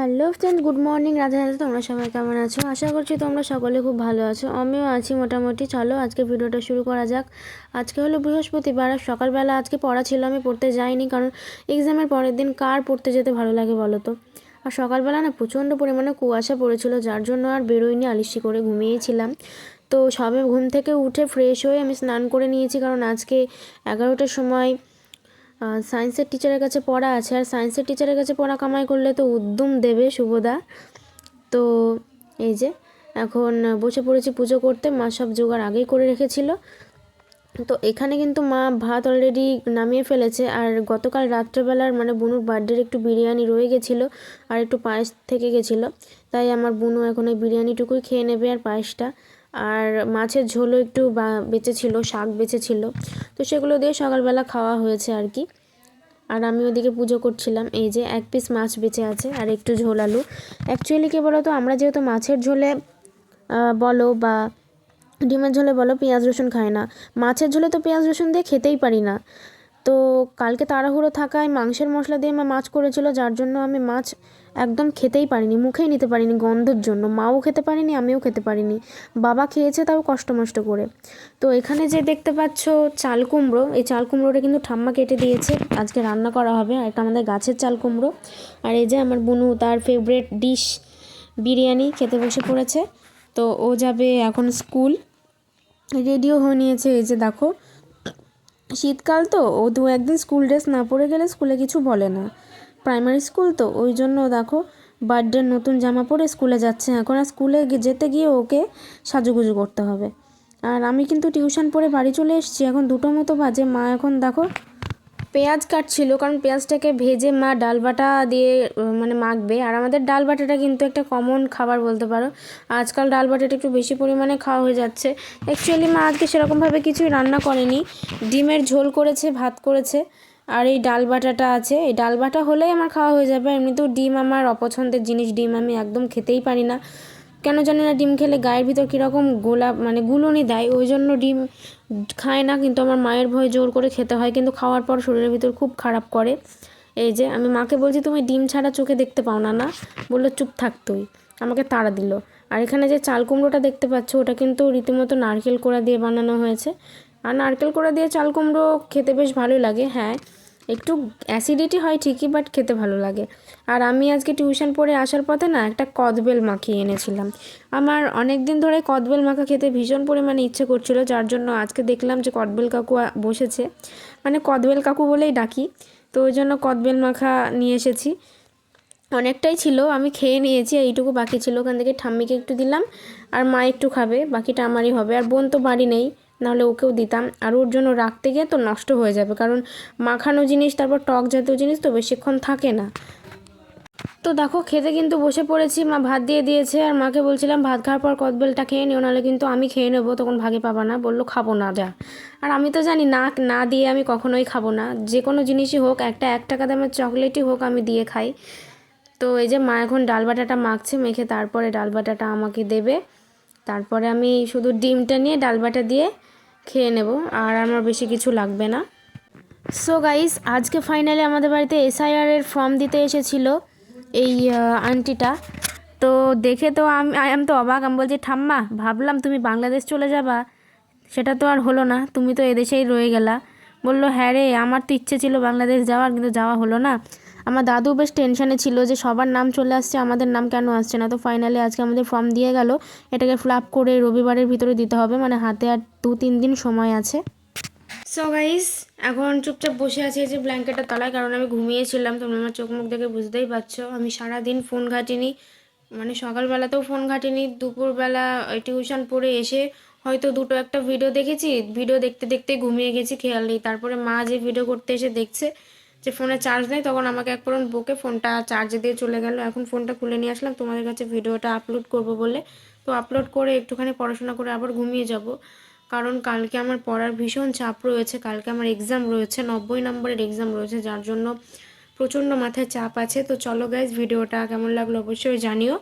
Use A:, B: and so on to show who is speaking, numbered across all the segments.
A: Hello friend, good morning, Radha Radha, তোমরা সবাই কেমন আছো? আশা করছি তোমরা সকলে খুব ভালো আছো। আমিও আছি মোটামুটি। চলো আজকে ভিডিওটা শুরু করা যাক। আজকে হলো বৃহস্পতিবার, আর সকালবেলা আজকে পড়া ছিল, আমি পড়তে যাইনি, কারণ এক্সামের পরের দিন কার পড়তে যেতে ভালো লাগে বলো তো? আর সকালবেলা না প্রচণ্ড পরিমাণে কুয়াশা পড়েছিল, যার জন্য আর বেরোয়নি আলিশি করে ঘুমিয়েছিলাম। তো সবে ঘুম থেকে উঠে ফ্রেশ হয়ে আমি স্নান করে নিয়েছি, কারণ আজকে এগারোটার সময় সায়েন্সের টিচারের কাছে পড়া আছে। আর সায়েন্সের টিচারের কাছে পড়া কামাই করলে তো উদ্যম দেবে শুভদা। তো এই যে, এখন বসে পড়েছি পুজো করতে, মা সব জোগাড় আগেই করে রেখেছিল। তো এখানে কিন্তু মা ভাত অলরেডি নামিয়ে ফেলেছে। আর গতকাল রাত্রেবেলার মানে বুনুর বার্থডের একটু বিরিয়ানি রয়ে গেছিল আর একটু পায়েস থেকে গেছিল। তাই আমার বুনু এখন ওই বিরিয়ানিটুকুই খেয়ে নেবে আর পায়েসটা। আর মাছের ঝোলও একটু বা, বেঁচেছিল, শাক বেঁচেছিল। তো সেগুলো দিয়ে সকালবেলা খাওয়া হয়েছে আর কি। আর আমি ওদিকে পুজো করছিলাম। এই যে এক পিস মাছ বেঁচে আছে আর একটু ঝোল আলু। অ্যাকচুয়ালি কী বলো তো আমরা যেহেতু মাছের ঝোলে বলো বা ডিমের ঝোলে বলো পেঁয়াজ রসুন খাই না। মাছের ঝোলে তো পেঁয়াজ রসুন দিয়ে খেতেই পারি না। তো কালকে তাড়াহুড়ো থাকায় মাংসের মশলা দিয়ে মা মাছ করেছিল, যার জন্য আমি মাছ একদম খেতেই পারিনি, মুখেই নিতে পারিনি গন্ধের জন্য। মাও খেতে পারিনি, আমিও খেতে পারিনি। বাবা খেয়েছে তাও কষ্ট মষ্ট করে। তো এখানে যে দেখতে পাচ্ছ চাল কুমড়ো, এই চাল কুমড়োটা কিন্তু ঠাম্মা কেটে দিয়েছে। আজকে রান্না করা হবে, আর এটা আমাদের গাছের চাল কুমড়ো। আর এই যে আমার বুনু, তার ফেভারেট ডিশ বিরিয়ানি খেতে বসে পড়েছে। তো ও যাবে এখন স্কুল রেডিও হয়ে নিয়েছে, এই যে দেখো। শীতকাল তো, ও দু একদিন স্কুল ড্রেস না পরে গেলে স্কুলে কিছু বলে না। প্রাইমারি স্কুল তো, ওই জন্য দেখো বার্থডের নতুন জামা পরে স্কুলে যাচ্ছে এখন আর স্কুলে যেতে গিয়ে ওকে সাজুগুজু করতে হবে। আর আমি কিন্তু টিউশন পড়ে বাড়ি চলে এসেছি, এখন দুটো মতো বাজে। মা এখন দেখো পেঁয়াজ কাটছিল, কারণ পেঁয়াজটাকে ভেজে মা ডাল বাটা দিয়ে মানে মাখবে। আর আমাদের ডাল বাটাটা কিন্তু একটা কমন খাবার বলতে পারো। আজকাল ডাল বাটাটা একটু বেশি পরিমাণে খাওয়া হয়ে যাচ্ছে। অ্যাকচুয়ালি মা আজকে সেরকমভাবে কিছুই রান্না করেনি। ডিমের ঝোল করেছে, ভাত করেছে। আর এই ডাল বাটাটা আছে। এই ডাল বাটা হলেই আমার খাওয়া হয়ে যাবে। এমনিতেও ডিম আমার অপছন্দের জিনিস। ডিম আমি একদম খেতেই পারি না। কেন জানি না ডিম খেলে গায়ের ভিতর কীরকম গোলাপ মানে গুলনি দেয়, ওই জন্য ডিম খায় না, কিন্তু আমার মায়ের ভয়ে জোর করে খেতে হয়, কিন্তু খাওয়ার পর শরীরের ভিতর খুব খারাপ করে। এই যে আমি মাকে বলছি, তুমি ডিম ছাড়া চোখে দেখতে পাও না না? বলল, চুপ থাকতোই আমাকে তাড়া দিল। আর এখানে যে চাল কুমড়োটা দেখতে পাচ্ছ, ওটা কিন্তু রীতিমতো নারকেল কোড়া দিয়ে বানানো হয়েছে। আর নারকেল কোড়া দিয়ে চাল কুমড়ো খেতে বেশ ভালোই লাগে হ্যাঁ। একটু অ্যাসিডিটি হয় ঠিকই বাট খেতে ভালো লাগে। আর আমি আজকে টিউশন পড়ে আসার পথে না একটা কদবেল মাখিয়ে এনেছিলাম। আমার অনেক দিন ধরে কদবেল মাখা খেতে ভীষণ পরিমাণে ইচ্ছে করছিল, যার জন্য আজকে দেখলাম যে কদবেল কাকু বসেছে। মানে কদবেল কাকু বলেই ডাকি, তো ওই জন্য কদবেল মাখা নিয়ে এসেছি। অনেকটাই ছিল, আমি খেয়ে নিয়েছি, এইটুকু বাকি ছিল। ওখান থেকে ঠাম্মিকে একটু দিলাম, আর মা একটু খাবে, বাকিটা আমারই হবে। আর বোন তো বাড়ি নেই নাহলে ওকেও দিতাম। আর ওর জন্য রাখতে গিয়ে তো নষ্ট হয়ে যাবে, কারণ মাখানো জিনিস, তারপর টক জাতীয় জিনিস তো বেশিক্ষণ থাকে না। তো দেখো, খেতে কিন্তু বসে পড়েছি, মা ভাত দিয়ে দিয়েছে, আর মাকে বলছিলাম, ভাত খাওয়ার পর কদবেলটা খেয়ে নিও, নাহলে কিন্তু আমি খেয়ে নেব, তখন ভাগে পাবা না। বলল, খাব না, যা। আর আমি তো জানি, না না দিয়ে আমি কখনোই খাব না। যে কোনো জিনিসই হোক, একটা এক টাকা দামের চকলেটই হোক, আমি দিয়ে খাই। তো এই যে মা এখন ডাল বাটাটা মাখছে, মেখে তারপরে ডাল বাটাটা আমাকে দেবে। তারপরে আমি শুধু ডিমটা নিয়ে ডাল বাটা দিয়ে খেয়ে নেব, আর আমার বেশি কিছু লাগবে না। সো গাইস আজকে ফাইনালি আমাদের বাড়িতে এসআইআর এর ফর্ম দিতে এসেছিল এই আন্টিটা তো দেখে তো আমি আমি তো অবাক, আমি বলছি, ঠাম্মা, ভাবলাম তুমি বাংলাদেশ চলে যাবা। সেটা তো আর হলো না, তুমি তো এদেশেই রয়ে গেলা। বলল হ্যাঁ রে, আমার তো ইচ্ছে ছিল বাংলাদেশ যাওয়ার, কিন্তু যাওয়া হলো না। আমার দাদু বেশ টেনশানে ছিল যে সবার নাম চলে আসছে, আমাদের নাম কেন আসছে না? তো ফাইনালি আজকে আমাদের ফর্ম দিয়ে গেল। এটাকে ফ্লাপ করে রবিবারের ভিতরে দিতে হবে মানে হাতে আর দু তিন দিন সময় আছে। সো গাইস এখন চুপচাপ বসে আছি যে ব্ল্যাঙ্কেটের তলায়, কারণ আমি ঘুমিয়েছিলাম তোমরা আমার চোখ মুখ দেখে বুঝতেই পারছ। আমি সারাদিন ফোন ঘাটিনি মানে সকালবেলাতেও ফোন ঘাটিনি, দুপুরবেলা টিউশন পড়ে এসে হয়তো দুটো একটা ভিডিও দেখেছি ভিডিও দেখতে দেখতে ঘুমিয়ে গেছি, খেয়াল নেই। তারপরে মা যে ভিডিও করতে এসে দেখছে যে ফোনে চার্জ নেই, তখন আমাকে এক পরন বকে ফোনটা চার্জে দিয়ে চলে গেল। এখন ফোনটা খুলে নিয়ে আসলাম, তোমাদের কাছে ভিডিওটা আপলোড করব বলে। তো আপলোড করে একটুখানি পড়াশোনা করে আবার ঘুমিয়ে যাব। কারণ কালকে আমার পড়ার ভীষণ চাপ রয়েছে, কালকে আমার এক্সাম রয়েছে, নব্বই নম্বরের এক্সাম রয়েছে, যার জন্য প্রচণ্ড মাথায় চাপ আছে। তো চলো গাইজ ভিডিওটা কেমন লাগল অবশ্যই জানিও।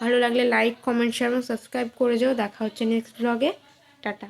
A: ভালো লাগলে লাইক কমেন্ট শেয়ার এবং সাবস্ক্রাইব করে যাও। দেখা হচ্ছে নেক্সট ব্লগে টাটা।